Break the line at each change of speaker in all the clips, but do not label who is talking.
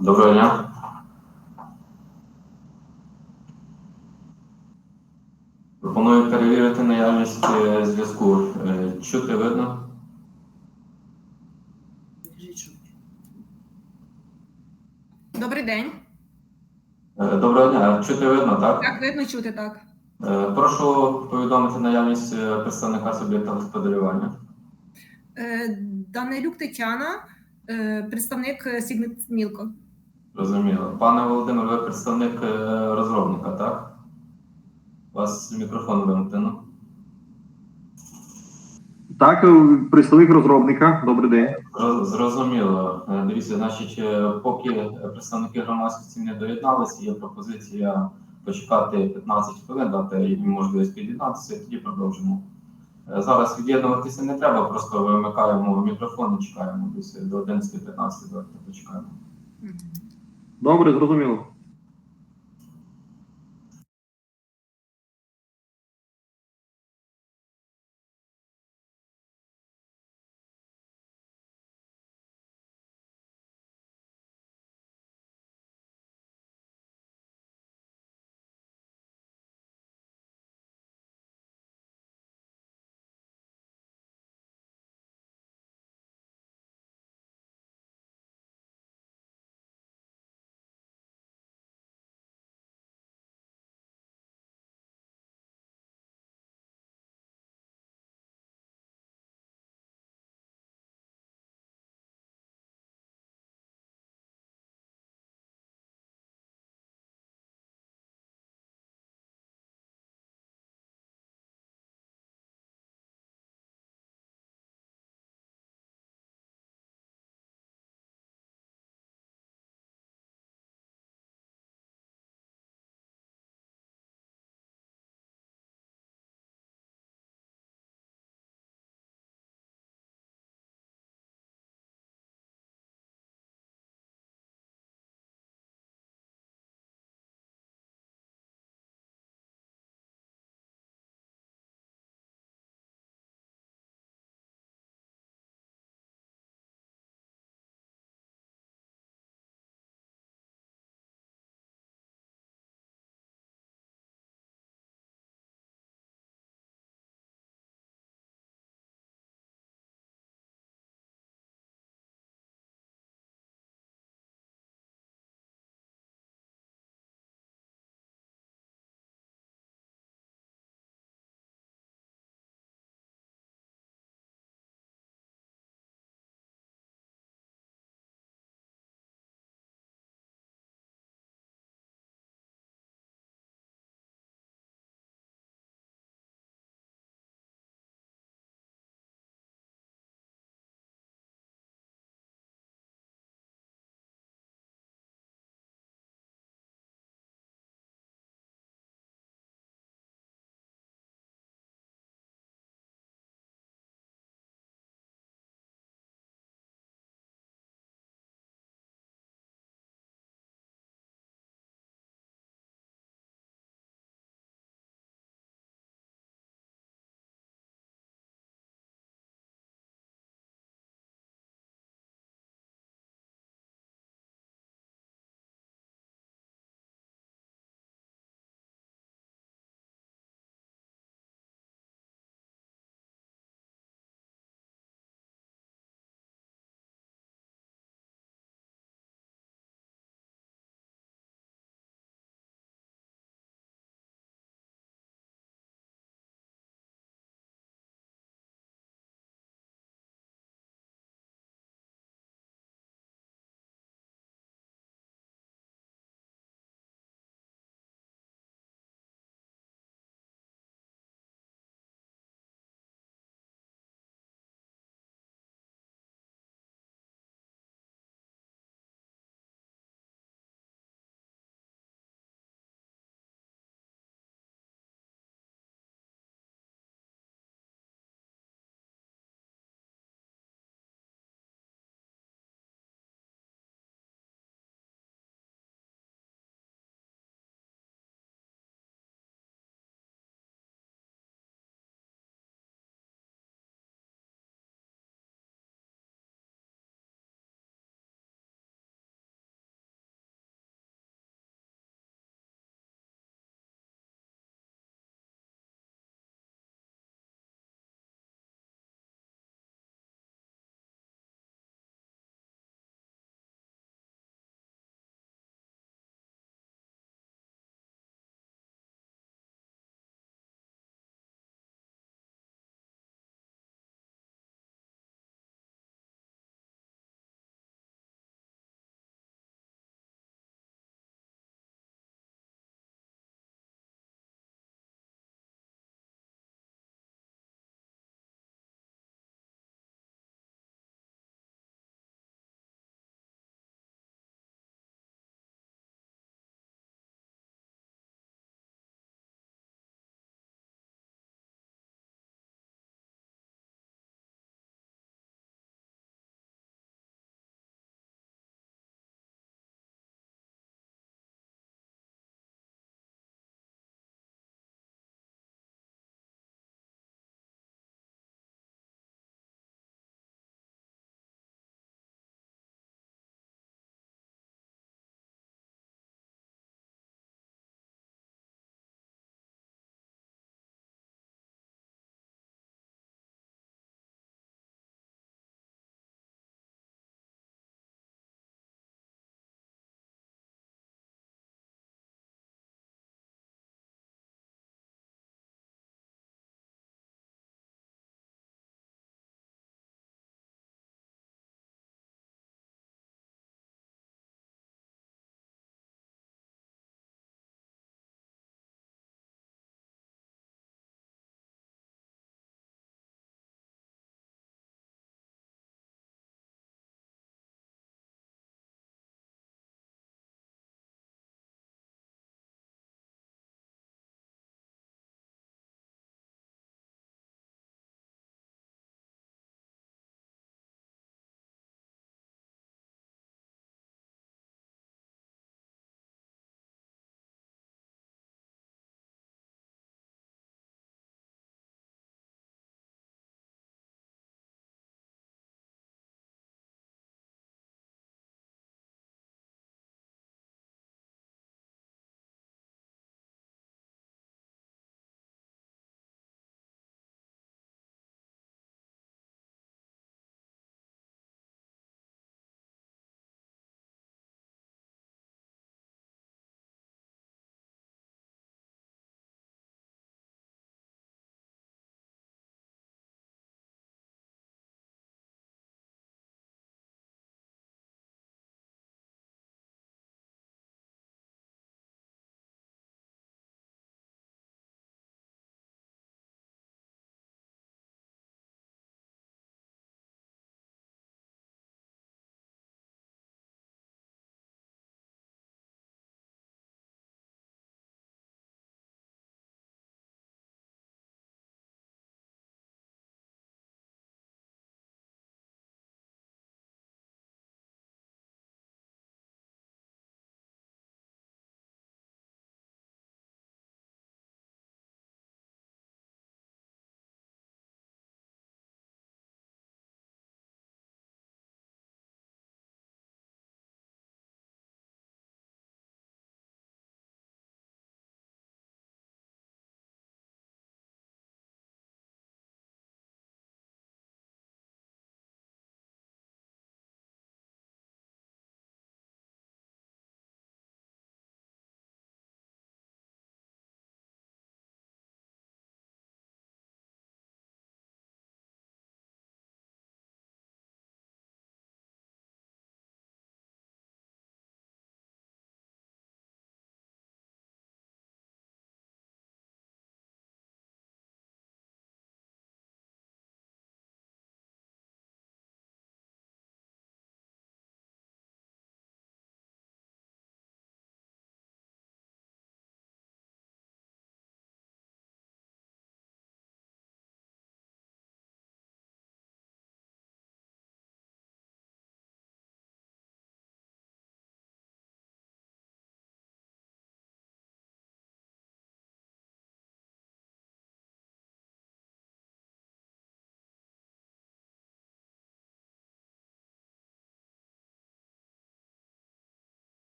Доброго дня. Пропоную перевірити наявність е, зв'язку. Е, Чути видно?
Добрий день.
Е, Доброго дня. Чути видно, так?
Так, видно чути так.
Прошу повідомити наявність представника суб'єкта господарювання.
Данилюк Тетяна, представник Сігнет Мілко.
Розуміло. Пане Володимир, ви представник е, розробника, так? У вас мікрофон вимкнено.
Так, е, представник розробника. Добрий день.
Зрозуміло. Е, Дивіться, значить, поки представники громадськості не доєдналися, є пропозиція почекати 15 хвилин, дати їм можливість під'єднатися, і тоді продовжимо. Зараз від'єднуватися не треба, просто вимикаємо мікрофон і чекаємо десь до 11.15, давайте почекаємо.
Добре, зрозуміло.
Так,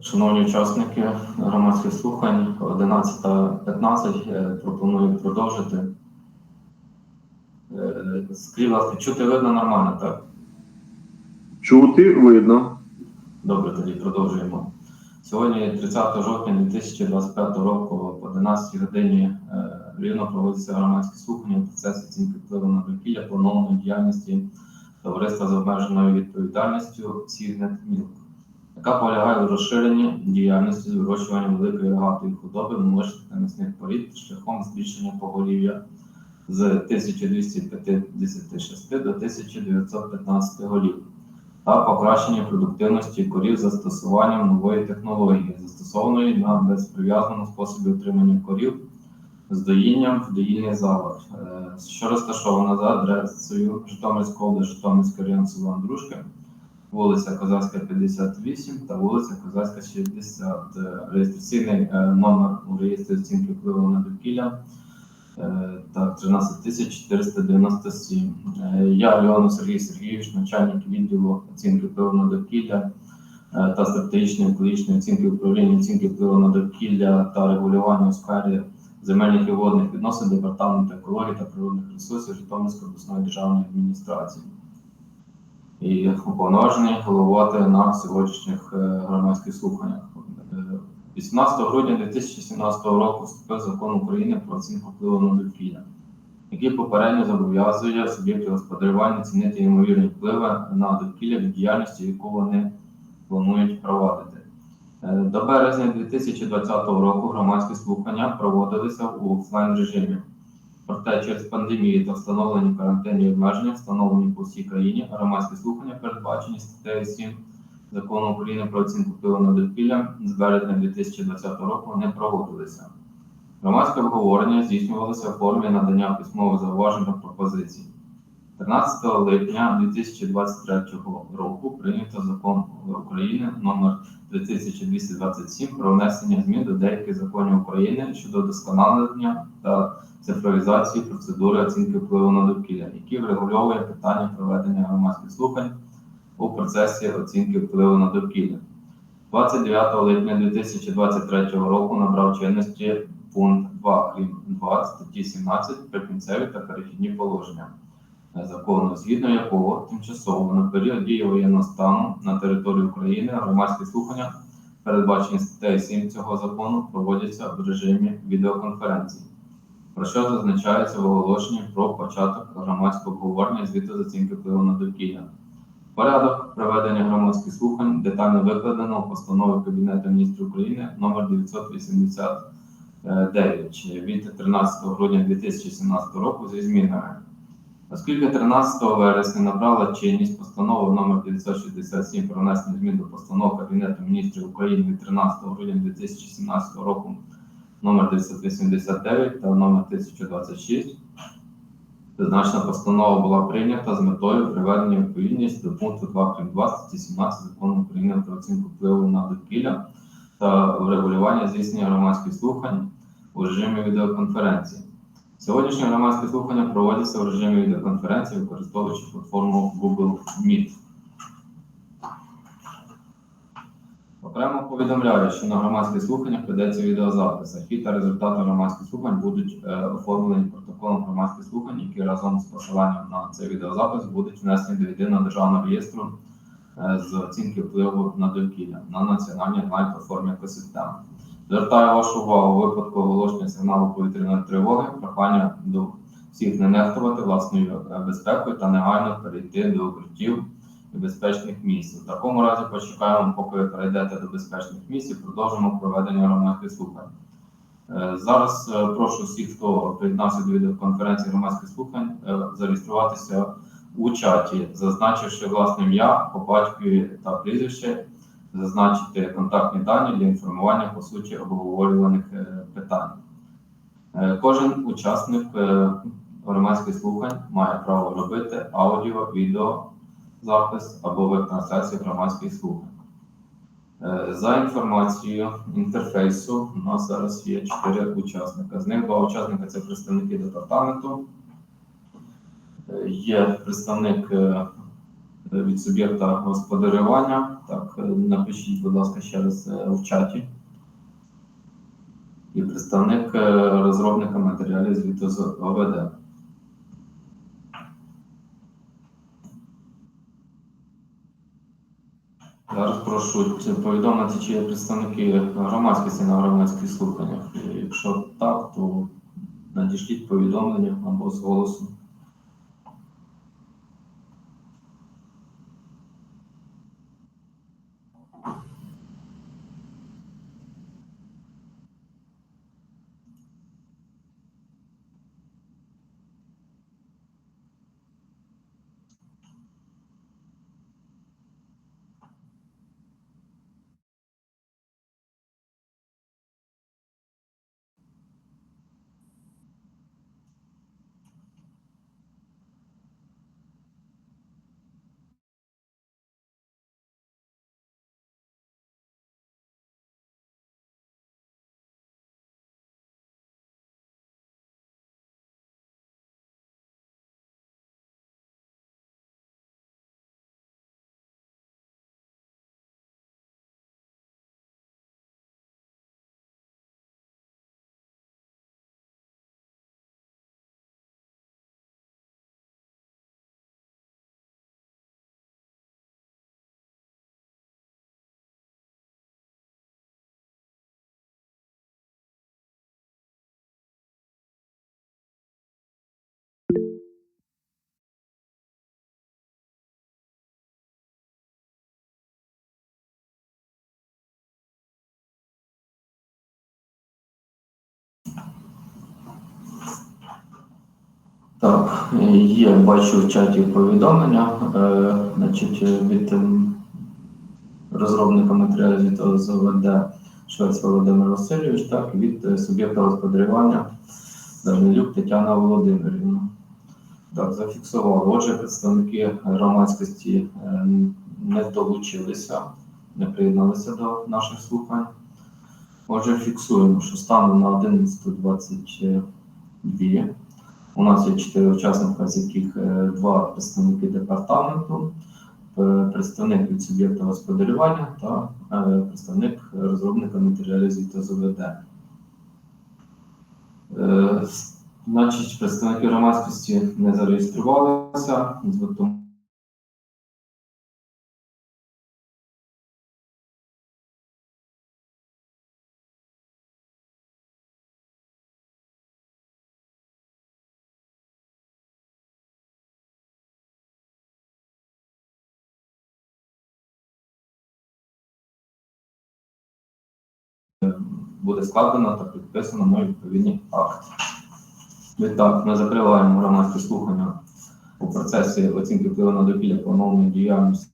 Шановні учасники громадських слухань, 11.15 е, пропоную продовжити. Е, Скажіть, ласка, чути видно нормально, так?
Чути, видно.
Добре, тоді продовжуємо. Сьогодні, 30 жовтня 2025 року, по 11 годині е, рівно проводиться громадське слухання процесу оцінки впливу на довкілля планованої діяльності товариства з обмеженою відповідальністю Сігнет Мілк, яка полягає у розширенні діяльності з вирощування великої рогатої худоби молочних та м'ясних порід шляхом збільшення поголів'я з 1256 до 1915 голів та покращення продуктивності корів застосуванням нової технології, застосованої на безприв'язаному способі утримання корів з доїнням в доїльних залах, е, що розташована за адресою Житомирська область, Житомирський район село Андрушки, вулиця Козацька, 58 та вулиця Козацька, 60. Е, Реєстраційний е, номер у реєстрі оцінки впливу на довкілля Так, 13497. Е, Я, Леонов Сергій Сергійович, начальник відділу оцінки впливу на довкілля та стратегічної екологічної оцінки управління оцінки впливу на довкілля та регулювання у сфері земельних і водних відносин Департаменту екології та природних ресурсів Житомирської обласної державної адміністрації. І уповноважений головувати на сьогоднішніх е, громадських слуханнях. Е, 18 грудня 2017 року вступив закон України про оцінку впливу на довкілля, який попередньо зобов'язує суб'єктів господарювання цінити ймовірні впливи на довкілля від діяльності, яку вони планують провадити. Е, До березня 2020 року громадські слухання проводилися у офлайн режимі. Проте через пандемію та встановлені карантинні обмеження, встановлені по всій країні, громадські слухання передбачені статтею 7 Закону України про оцінку впливу на довкілля з березня 2020 року не проводилися. Громадське обговорення здійснювалося в формі надання письмових зауважень та пропозицій. 13 липня 2023 року прийнято закон України номер 3227 про внесення змін до деяких законів України щодо вдосконалення та цифровізації процедури оцінки впливу на довкілля, який врегульовує питання проведення громадських слухань у процесі оцінки впливу на довкілля. 29 липня 2023 року набрав чинності пункт 2 крім 2 статті 17 прикінцеві та перехідні положення закону, згідно якого тимчасово на період дії воєнного стану на території України громадські слухання, передбачені статтею 7 цього закону, проводяться в режимі відеоконференції, про що зазначається в оголошенні про початок громадського обговорення звіту з оцінки впливу на довкілля. Порядок проведення громадських слухань детально викладено у постанові Кабінету міністрів України номер 989 від 13 грудня 2017 року зі змінами. Оскільки 13 вересня набрала чинність постанова номер 967 про внесення змін до постанов Кабінету міністрів України від 13 грудня 2017 року номер 989 та номер 1026, Зазначена постанова була прийнята з метою приведення відповідність до пункту 2 крім 2 статті 17 закону України про оцінку впливу на довкілля та врегулювання здійснення громадських слухань у режимі відеоконференції. Сьогоднішні громадські слухання проводяться в режимі відеоконференції, використовуючи платформу Google Meet. Окремо повідомляю, що на громадських слуханнях ведеться відеозапис. Архів та результати громадських слухань будуть е, оформлені протоколом громадських слухань, які разом з посиланням на цей відеозапис будуть внесені до єдиного державного реєстру е, з оцінки впливу на довкілля на національній онлайн-платформі екосистема. Звертаю вашу увагу у випадку оголошення сигналу повітряної тривоги, прохання до всіх не нехтувати власною е, безпекою та негайно перейти до укриттів і безпечних місць. В такому разі почекаємо, поки ви перейдете до безпечних місць і продовжимо проведення громадських слухань. Е, Зараз е, прошу всіх, хто приєднався до відеоконференції громадських слухань, зареєструватися у чаті, зазначивши власне ім'я, по батькові та прізвище, зазначити контактні дані для інформування по суті обговорюваних е, питань. Е, Кожен учасник е, громадських слухань має право робити аудіо, відео запис або веб-трансляцію громадських слухань. За інформацією інтерфейсу, у нас зараз є чотири учасника. З них два учасника це представники департаменту. Є представник від суб'єкта господарювання Так, е, напишіть, будь ласка, ще раз е, в чаті. І представник е, розробника матеріалів звіту з ОВД. Зараз прошу повідомити, чи є представники громадськості на громадських слуханнях. Якщо так, то надішліть повідомлення або з голосу. Так, є, бачу в чаті повідомлення, е, значить, від ем, розробника матеріалів звіту з ОВД Швець Володимир Васильович, так, від е, суб'єкта господарювання Данилюк Тетяна Володимирівна. Так, зафіксували. Отже, представники громадськості е, не долучилися, не приєдналися до наших слухань. Отже, фіксуємо, що станом на 11.22 у нас є чотири учасника, з яких е, два представники департаменту, е, представник від суб'єкта господарювання та е, представник розробника матеріалів звіту ЗВД. Значить, представники громадськості не зареєструвалися, тому буде складено та підписано на відповідні акти. Відтак, ми закриваємо громадські слухання у процесі оцінки впливу на довкілля планованої діяльності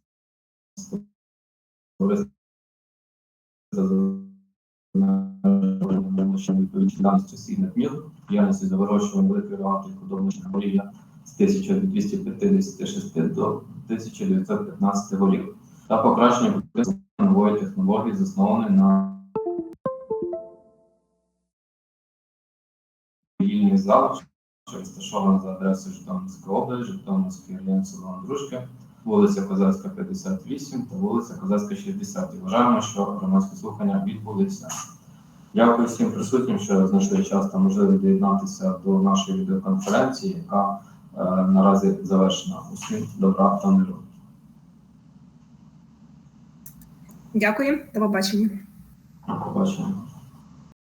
діяльності сільних міл, діяльності за вирощування великої рогатої худобної голів'я з 1256 до 1915 голів та покращення нової технології, заснованої на вільний що розташована за адресою Житомирська область, Житомирський район село Андрушки, вулиця Козацька, 58 та вулиця Козацька, 60. І вважаємо, що громадські слухання відбулися. Дякую всім присутнім, що знайшли час та можливість доєднатися до нашої відеоконференції, яка е, наразі завершена. Усім добра та миру.
Дякую, до побачення.
До побачення.